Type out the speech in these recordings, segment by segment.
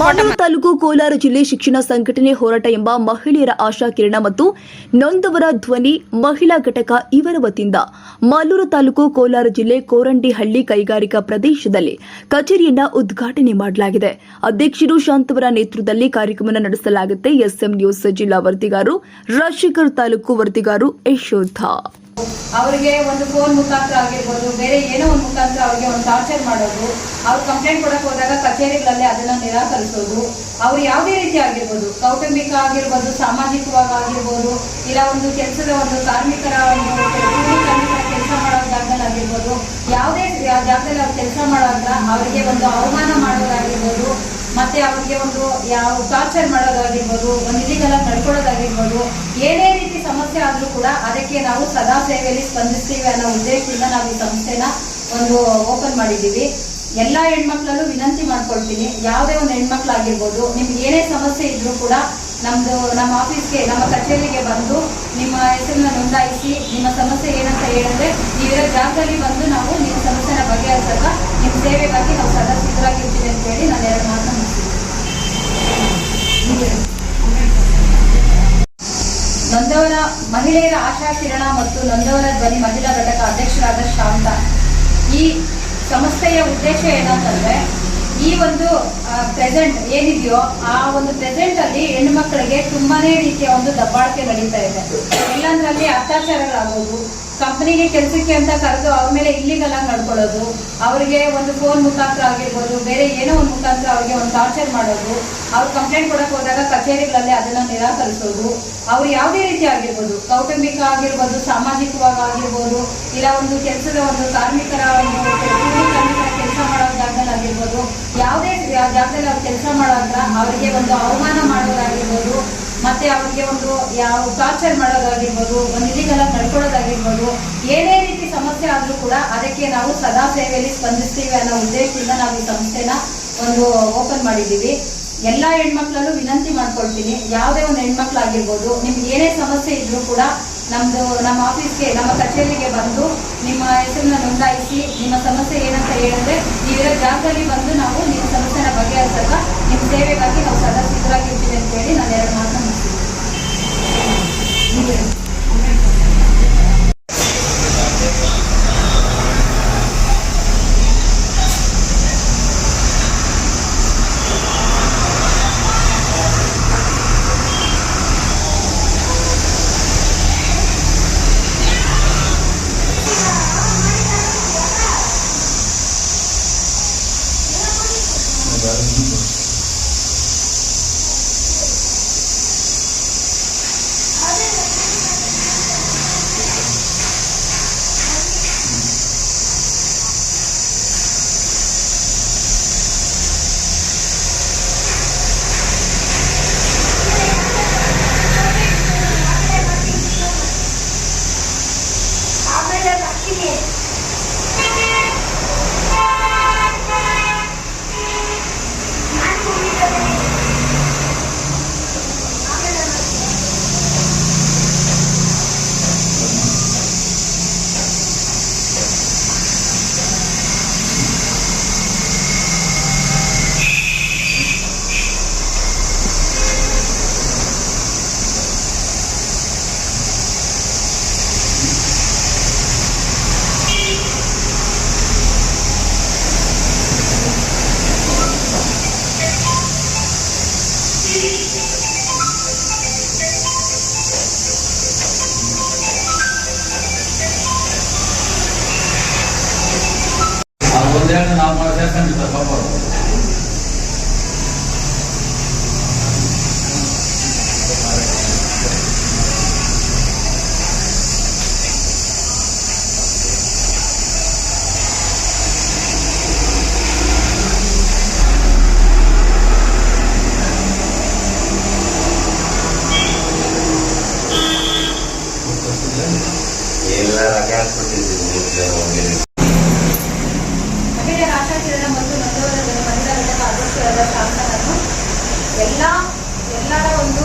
ಮಾನವ ತಾಲೂಕು ಕೋಲಾರ ಜಿಲ್ಲೆ ಶಿಕ್ಷಣ ಸಂಘಟನೆ ಹೋರಾಟ ಎಂಬ ಮಹಿಳೆಯರ ಆಶಾ ಕಿರಣ ಮತ್ತು ನೊಂದವರ ಧ್ವನಿ ಮಹಿಳಾ ಘಟಕ ಇವರ ವತಿಯಿಂದ ಮಾಲೂರು ತಾಲೂಕು ಕೋಲಾರ ಜಿಲ್ಲೆ ಕೋರಂಡಿಹಳ್ಳಿ ಕೈಗಾರಿಕಾ ಪ್ರದೇಶದಲ್ಲಿ ಕಚೇರಿಯನ್ನ ಉದ್ಘಾಟನೆ ಮಾಡಲಾಗಿದೆ. ಅಧ್ಯಕ್ಷರು ಶಾಂತವರ ನೇತೃತ್ವದಲ್ಲಿ ಕಾರ್ಯಕ್ರಮ ನಡೆಸಲಾಗುತ್ತೆ. ಎಸ್ಎಂ ನ್ಯೂಸ್ ಜಿಲ್ಲಾ ವರದಿಗಾರು ರಾಜಶೇಖರ್ ತಾಲೂಕು ವರದಿಗಾರು ಯಶೋಧ. ಅವರಿಗೆ ಒಂದು ಫೋನ್ ಮುಖಾಂತರ ಆಗಿರ್ಬೋದು, ಬೇರೆ ಏನೋ ಒಂದು ಮುಖಾಂತರ ಅವರಿಗೆ ಒಂದು ಟಾರ್ಚರ್ ಮಾಡೋದು, ಅವ್ರು ಕಂಪ್ಲೇಂಟ್ ಕೊಡಕ್ ಹೋದಾಗ ಕಚೇರಿಗಳಲ್ಲಿ ಅದನ್ನ ನಿರಾಕರಿಸೋದು, ಅವ್ರು ಯಾವುದೇ ರೀತಿ ಆಗಿರ್ಬೋದು, ಕೌಟುಂಬಿಕ ಆಗಿರ್ಬೋದು, ಸಾಮಾಜಿಕವಾಗಿ ಆಗಿರ್ಬೋದು, ಇಲ್ಲ ಒಂದು ಕೆಲಸದ ಒಂದು ಕಾರ್ಮಿಕರ ಒಂದು ಕೆಲಸ ಮಾಡೋ ಜಾಗದಲ್ಲಿ ಆಗಿರ್ಬೋದು, ಯಾವುದೇ ಜಾಗದಲ್ಲಿ ಅವ್ರು ಕೆಲಸ ಮಾಡೋದ್ರ ಅವರಿಗೆ ಒಂದು ಅವಮಾನ ಮಾಡೋದಾಗಿರ್ಬೋದು, ಮತ್ತೆ ಅವ್ರಿಗೆ ಒಂದು ಯಾವ ಟಾರ್ಚರ್ ಮಾಡೋದಾಗಿರ್ಬೋದು, ಒಂದು ಇಲ್ಲಿಗೆಲ್ಲ ನಡ್ಕೊಳ್ಳೋದಾಗಿರ್ಬೋದು ಏನೇ ಸಮಸ್ಯೆ ಆದ್ರೂ ಕೂಡ ಅದಕ್ಕೆ ನಾವು ಸದಾ ಸೇವೆಯಲ್ಲಿ ಸ್ಪಂದಿಸ್ತೀವಿ ಅನ್ನೋ ಉದ್ದೇಶದಿಂದ ನಾವು ಈ ಸಂಸ್ಥೆನ ಒಂದು ಓಪನ್ ಮಾಡಿದ್ದೀವಿ. ಎಲ್ಲಾ ಹೆಣ್ಮಕ್ಳಲ್ಲೂ ವಿನಂತಿ ಮಾಡ್ಕೊಳ್ತೀನಿ. ಯಾವುದೇ ಒಂದು ಹೆಣ್ಮಕ್ಳಾಗಿರ್ಬೋದು, ನಿಮ್ಗೆ ಏನೇ ಸಮಸ್ಯೆ ಇದ್ರೂ ಕೂಡ ನಮ್ದು ನಮ್ಮ ಆಫೀಸ್ಗೆ ನಮ್ಮ ಕಚೇರಿಗೆ ಬಂದು ನಿಮ್ಮ ಹೆಸರನ್ನ ನೋಂದಾಯಿಸಿ, ನಿಮ್ಮ ಸಮಸ್ಯೆ ಏನಂತ ಹೇಳಿದ್ರೆ ನೀವಿರೋ ಜಾಗದಲ್ಲಿ ಬಂದು ನಾವು ನಿಮ್ಮ ಸಮಸ್ಯೆನ ಬಗೆಹರಿಸಲ್ಲ ನಿಮ್ಮ ಸೇವೆಗಾಗಿ ನಾವು ಸದಾ ಸಿದ್ಧರಾಗಿರ್ತೀವಿ ಅಂತ ಹೇಳಿ ನಾನು ಎರಡು ಮಾತನ್ನ ನೊಂದವರ ಮಹಿಳೆಯರ ಆಶಾ ಕಿರಣ ಮತ್ತು ನೊಂದವರ ಧ್ವನಿ ಮಹಿಳಾ ಘಟಕ ಅಧ್ಯಕ್ಷರಾದ ಶಾಂತ. ಈ ಸಂಸ್ಥೆಯ ಉದ್ದೇಶ ಏನಂತಂದ್ರೆ ಈ ಒಂದು ಪ್ರೆಸೆಂಟ್ ಏನಿದೆಯೋ ಆ ಒಂದು ಪ್ರೆಸೆಂಟ್ ಅಲ್ಲಿ ಹೆಣ್ಣು ಮಕ್ಕಳಿಗೆ ತುಂಬಾನೇ ರೀತಿಯ ಒಂದು ದಬ್ಬಾಳಿಕೆ ನಡೀತಾ ಇದೆ. ಎಲ್ಲಂದ್ರಲ್ಲಿ ಅತ್ಯಾಚಾರಗಳಾಗೋದು, ಕಂಪನಿಗೆ ಕೆಲಸಕ್ಕೆ ಅಂತ ಕರೆದು ಅವ್ರ ಮೇಲೆ ಇಲ್ಲಿಗೆಲ್ಲ ನಡ್ಕೊಳ್ಳೋದು, ಅವರಿಗೆ ಒಂದು ಫೋನ್ ಮುಖಾಂತರ ಆಗಿರ್ಬೋದು, ಬೇರೆ ಏನೋ ಒಂದು ಮುಖಾಂತರ ಅವ್ರಿಗೆ ಒಂದು ಟಾರ್ಚರ್ ಮಾಡೋದು, ಅವ್ರು ಕಂಪ್ಲೇಂಟ್ ಕೊಡಕ್ ಹೋದಾಗ ಕಚೇರಿಗಳಲ್ಲಿ ಅದನ್ನ ನಿರಾಕರಿಸೋದು, ಅವ್ರು ಯಾವುದೇ ರೀತಿ ಆಗಿರ್ಬೋದು, ಕೌಟುಂಬಿಕ ಆಗಿರ್ಬೋದು, ಸಾಮಾಜಿಕವಾಗಿ ಆಗಿರ್ಬೋದು, ಇಲ್ಲ ಒಂದು ಕೆಲಸದ ಒಂದು ಕಾರ್ಮಿಕರ ಒಂದು ಕೆಲಸ ಮಾಡೋ ಜಾಗದಲ್ಲಿ ಆಗಿರ್ಬೋದು, ಯಾವುದೇ ಜಾಗದಲ್ಲಿ ಅವ್ರು ಕೆಲಸ ಮಾಡೋದ್ರ ಅವರಿಗೆ ಒಂದು ಅವಮಾನ ಮತ್ತೆ ಅವ್ರಿಗೆ ಒಂದು ಯಾವ ಟಾರ್ಚರ್ ಮಾಡೋದಾಗಿರ್ಬೋದು, ಒಂದು ಇಲ್ಲಿಗೆಲ್ಲ ನಡ್ಕೊಳ್ಳೋದಾಗಿರ್ಬೋದು, ಏನೇ ರೀತಿ ಸಮಸ್ಯೆ ಆದ್ರೂ ಕೂಡ ಅದಕ್ಕೆ ನಾವು ಸದಾ ಸೇವೆಯಲ್ಲಿ ಸ್ಪಂದಿಸ್ತೀವಿ ಅನ್ನೋ ಉದ್ದೇಶದಿಂದ ನಾವು ಈ ಸಂಸ್ಥೆನ ಒಂದು ಓಪನ್ ಮಾಡಿದ್ದೀವಿ. ಎಲ್ಲಾ ಹೆಣ್ಮಕ್ಳಲ್ಲೂ ವಿನಂತಿ ಮಾಡ್ಕೊಳ್ತೀನಿ, ಯಾವುದೇ ಒಂದು ಹೆಣ್ಮಕ್ಳಾಗಿರ್ಬೋದು ನಿಮ್ಗೆ ಏನೇ ಸಮಸ್ಯೆ ಇದ್ರೂ ಕೂಡ ನಮ್ದು ನಮ್ಮ ಆಫೀಸ್ಗೆ ನಮ್ಮ ಕಚೇರಿಗೆ ಬಂದು ನಿಮ್ಮ ಹೆಸರನ್ನ ನೋಂದಾಯಿಸಿ, ನಿಮ್ಮ ಸಮಸ್ಯೆ ಏನಂತ ಹೇಳಿದ್ರೆ ನೀವಿರೋ ಜಾಗದಲ್ಲಿ ಬಂದು ನಾವು ನಿಮ್ಮ ಸಮಸ್ಯೆನ ಬಗೆಹರಿಸಲ್ಲ ನಿಮ್ಮ ಸೇವೆಗಾಗಿ ನಾವು ಸದಾ ಶಾಂತನನ್ನು ಎಲ್ಲ, ಎಲ್ಲರ ಒಂದು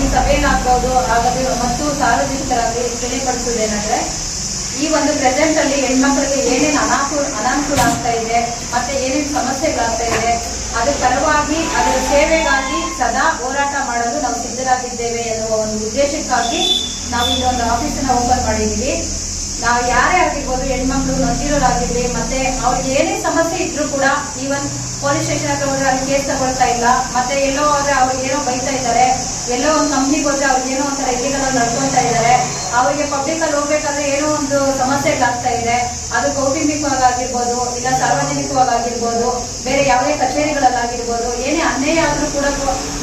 ಈ ಸಭೆಯನ್ನಾಗ್ಬೋದು ಹಾಗಾದ್ರೆ ಮತ್ತು ಸಾರ್ವಜನಿಕರಾಗಿ ತಿಳಿಪಡಿಸುವುದೇನೆಂದ್ರೆ ಈ ಒಂದು ಪ್ರೆಸೆಂಟ್ ಅಲ್ಲಿ ಹೆಣ್ಮಕ್ಳಿಗೆ ಏನೇನು ಅನಾನುಕೂಲ ಅನಾನುಕೂಲ ಆಗ್ತಾ ಇದೆ, ಮತ್ತೆ ಏನೇನು ಸಮಸ್ಯೆಗಳಾಗ್ತಾ ಇದೆ, ಅದ್ರ ಪರವಾಗಿ ಅದರ ಸೇವೆಗಾಗಿ ಸದಾ ಹೋರಾಟ ಮಾಡಲು ನಾವು ಸಿದ್ಧರಾಗಿದ್ದೇವೆ ಎನ್ನುವ ಒಂದು ಉದ್ದೇಶಕ್ಕಾಗಿ ನಾವು ಇದೊಂದು ಆಫೀಸನ್ನ ಓಪನ್ ಮಾಡಿದ್ದೀವಿ. ನಾವು ಯಾರೇ ಆಗಿರ್ಬೋದು ಹೆಣ್ಮಕ್ಳು, ನೊಂದಿರೋರಾಗಿರ್ಲಿ, ಮತ್ತೆ ಅವ್ರಿಗೆ ಏನೇ ಸಮಸ್ಯೆ ಇದ್ರೂ ಕೂಡ ಈವನ್ ಪೊಲೀಸ್ ಸ್ಟೇಷನ್ ಹತ್ರ ಹೋದ್ರೆ ಅಲ್ಲಿ ಕೇಸ್ ತಗೊಳ್ತಾ ಇಲ್ಲ, ಮತ್ತೆ ಎಲ್ಲೋ ಹೋದ್ರೆ ಅವ್ರಿಗೆ ಏನೋ ಬೈತಾ ಇದ್ದಾರೆ, ಎಲ್ಲೋ ಒಂದು ಕಂಪ್ನಿಗೆ ಹೋದ್ರೆ ಅವ್ರಿಗೆ ಏನೋ ಒಂಥರ ಇಲ್ಲಿಗಲ್ ನಡ್ಕೊಳ್ತಾ ಇದ್ದಾರೆ, ಅವರಿಗೆ ಪಬ್ಲಿಕ್ ಅಲ್ಲಿ ಹೋಗ್ಬೇಕಾದ್ರೆ ಏನೋ ಒಂದು ಸಮಸ್ಯೆಗಳಾಗ್ತಾ ಇದೆ, ಅದು ಕೌಟುಂಬಿಕವಾಗಿರ್ಬೋದು, ಇಲ್ಲ ಸಾರ್ವಜನಿಕವಾಗಿರ್ಬೋದು, ಬೇರೆ ಯಾವುದೇ ಕಚೇರಿಗಳಲ್ಲಾಗಿರ್ಬೋದು, ಏನೇ ಅನ್ಯಾಯ ಆದ್ರೂ ಕೂಡ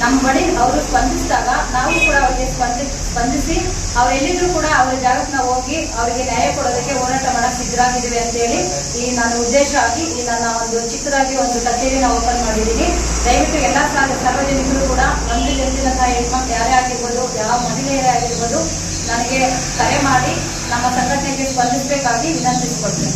ನಮ್ಮ ಬಳಿ ಅವರು ಸ್ಪಂದಿಸಿದಾಗ ನಾವು ಕೂಡ ಅವರಿಗೆ ಸ್ಪಂದಿ ಸ್ಪಂದಿಸಿ ಅವ್ರು ಎಲ್ಲಿದ್ರು ಕೂಡ ಅವ್ರ ಜಾಗಕ್ಕೆ ನಾವು ಹೋಗಿ ಅವರಿಗೆ ನ್ಯಾಯ ಕೊಡೋದಕ್ಕೆ ಹೋರಾಟ ಮಾಡಕ್ ಸಿದ್ಧರಾಗಿದ್ದೀವಿ ಅಂತ ಹೇಳಿ ಈ ನಾನು ಉದ್ದೇಶ ಆಗಿ ಈ ನನ್ನ ಒಂದು ಚಿಕ್ಕದಾಗಿ ಒಂದು ಕಚೇರಿನ ಓಪನ್ ಮಾಡಿದ್ದೀನಿ. ದಯವಿಟ್ಟು ಎಲ್ಲ ಸಾರ್ವ- ಸಾರ್ವಜನಿಕರು ಕೂಡ ಒಂದು ಜನತಿನಂತಹ ಹೆಣ್ಮಕ್ಳು ಯಾರೇ ಆಗಿರ್ಬೋದು ಯಾವ ಮಹಿಳೆಯರೇ ಆಗಿರ್ಬೋದು ನನಗೆ ಕರೆ ಮಾಡಿ ನಮ್ಮ ಸಂಘಟನೆಗೆ ಸ್ಪಂದಿಸಬೇಕಾಗಿ ವಿನಂತಿಸಿಕೊಳ್ತೇನೆ.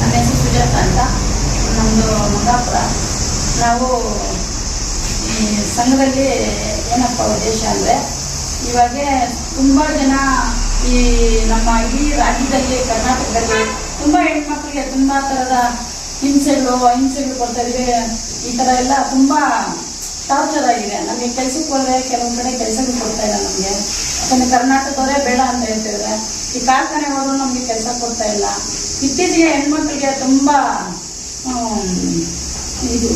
ನನ್ನ ಹೆಸರು ಸುಜಾತ ಅಂತ ನಮ್ಮದು ಮಂಗಾಪುರ ನಾವು ಸಂಘದಲ್ಲಿ ಏನಪ್ಪ ಉದ್ದೇಶ ಅಂದರೆ, ಇವಾಗ ತುಂಬ ಜನ ಈ ನಮ್ಮ ಇಡೀ ರಾಜ್ಯದಲ್ಲಿ, ಕರ್ನಾಟಕದಲ್ಲಿ ತುಂಬ ಹೆಣ್ಮಕ್ಳಿಗೆ ತುಂಬ ಥರದ ಹಿಂಸೆಗಳು, ಅಹಿಂಸೆಗಳು ಕೊಡ್ತಾ ಈ ಥರ ಎಲ್ಲ ತುಂಬ ಟಾರ್ಚರ್ ಆಗಿದೆ. ನಮಗೆ ಕೆಲ್ಸಕ್ಕೆ ಹೋದ್ರೆ ಕೆಲವೊಂದು ಕಡೆ ಕೆಲಸಗಳು ಕೊಡ್ತಾ ಇಲ್ಲ ನಮಗೆ. ಯಾಕಂದ್ರೆ ಕರ್ನಾಟಕದವರೇ ಬೇಡ ಅಂತ ಹೇಳ್ತಿದ್ರೆ. ಈ ಕಾರ್ಖಾನೆ ಹೋದ್ರು ನಮಗೆ ಕೆಲಸ ಕೊಡ್ತಾ ಇಲ್ಲ. ಇತ್ತೀಚೆಗೆ ಹೆಣ್ಮಕ್ಳಿಗೆ ತುಂಬ ಇದು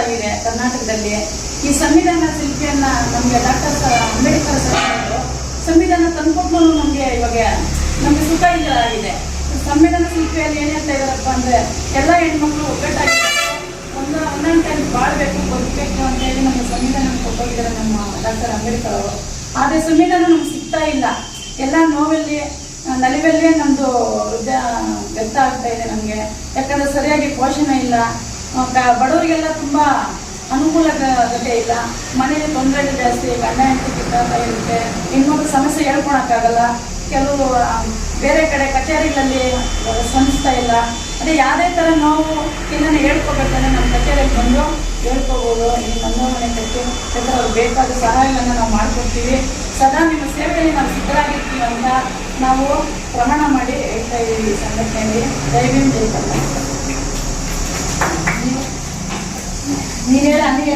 ಆಗಿದೆ ಕರ್ನಾಟಕದಲ್ಲಿ. ಈ ಸಂವಿಧಾನ ಶಿಲ್ಪಿಯನ್ನ ನಮಗೆ ಡಾಕ್ಟರ್ ಅಂಬೇಡ್ಕರ್ ಸರ್ ಸಂವಿಧಾನ ತಂದ್ಕೊಂಡು ನಮಗೆ ಇವಾಗ ನಮಗೆ ಸುಖ ಇಲ್ಲ ಆಗಿದೆ. ಸಂವಿಧಾನ ಶಿಲ್ಪಿಯಲ್ಲಿ ಏನೇ ಹೇಳ್ತಾ ಇದಾರಪ್ಪ ಅಂದ್ರೆ, ಎಲ್ಲ ಹೆಣ್ಮಕ್ಳು ಒಗ್ಗಟ್ಟಾಗಿ ಒಂದು ಟೈಮ್ ಬಾಳ್ಬೇಕು, ಬದುಕಬೇಕು ಅಂತ ಹೇಳಿ ನಮ್ಮ ಸಂವಿಧಾನ ಕೊಟ್ಟೋಗಿದ್ದಾರೆ ನಮ್ಮ ಡಾಕ್ಟರ್ ಅಂಬೇಡ್ಕರ್ ಅವರು. ಆದ್ರೆ ಸಂವಿಧಾನ ನಮ್ಗೆ ಸಿಗ್ತಾ ಇಲ್ಲ. ಎಲ್ಲ ನೋವಲ್ಲಿ, ನಲಿವಲ್ಲೇ ನಮ್ದು ವೃದ್ಧ, ವ್ಯರ್ಥ ಆಗ್ತಾ ಇದೆ ನಮ್ಗೆ. ಯಾಕಂದ್ರೆ ಸರಿಯಾಗಿ ಪೋಷಣೆ ಇಲ್ಲ. ಬಡವರಿಗೆಲ್ಲ ತುಂಬಾ ಅನುಕೂಲತೆ ಇಲ್ಲ. ಮನೆಯಲ್ಲಿ ತೊಂದರೆಗಳು ಜಾಸ್ತಿ, ಗಂಡ ಹೆಂಡತಿ ಕಿತ್ತಾಟ ಇರುತ್ತೆ. ಇನ್ನೊಂದು ಸಮಸ್ಯೆ ಹೇಳ್ಕೊಳಕ್ಕಾಗಲ್ಲ. ಕೆಲವು ಬೇರೆ ಕಡೆ ಕಚೇರಿಗಳಲ್ಲಿ ಸ್ಪಂದಿಸ್ತಾ ಇಲ್ಲ. ಅದೇ ಯಾವುದೇ ಥರ ನೋವು ಏನಾದ್ರು ಹೇಳ್ಕೊಬೇಕಂದ್ರೆ ನಮ್ಮ ಕಚೇರಿಗೆ ಬಂದು ಹೇಳ್ಕೋಬೋದು. ಈ ಮನೋಮನೆ ಕಟ್ಟಿ ಯಾಕಂದ್ರೆ ಅವ್ರಿಗೆ ಬೇಕಾದ ಸಹಾಯಗಳನ್ನು ನಾವು ಮಾಡ್ಕೊಡ್ತೀವಿ. ಸದಾ ನಿಮ್ಮ ಸೇವೆಯಲ್ಲಿ ನಾವು ಸಿದ್ಧರಾಗಿರ್ತೀವಿ ಅಂತ ನಾವು ಪ್ರಮಾಣ ಮಾಡಿ ಹೇಳ್ತಾ ಇದ್ದೀವಿ ಸಂಘಟನೆಯಲ್ಲಿ. ದಯವಿಟ್ಟು ಜೈ ಕರ್ನಾಟಕ. ನೀನು ಹೇಳ ನೀನು ಹೇಳ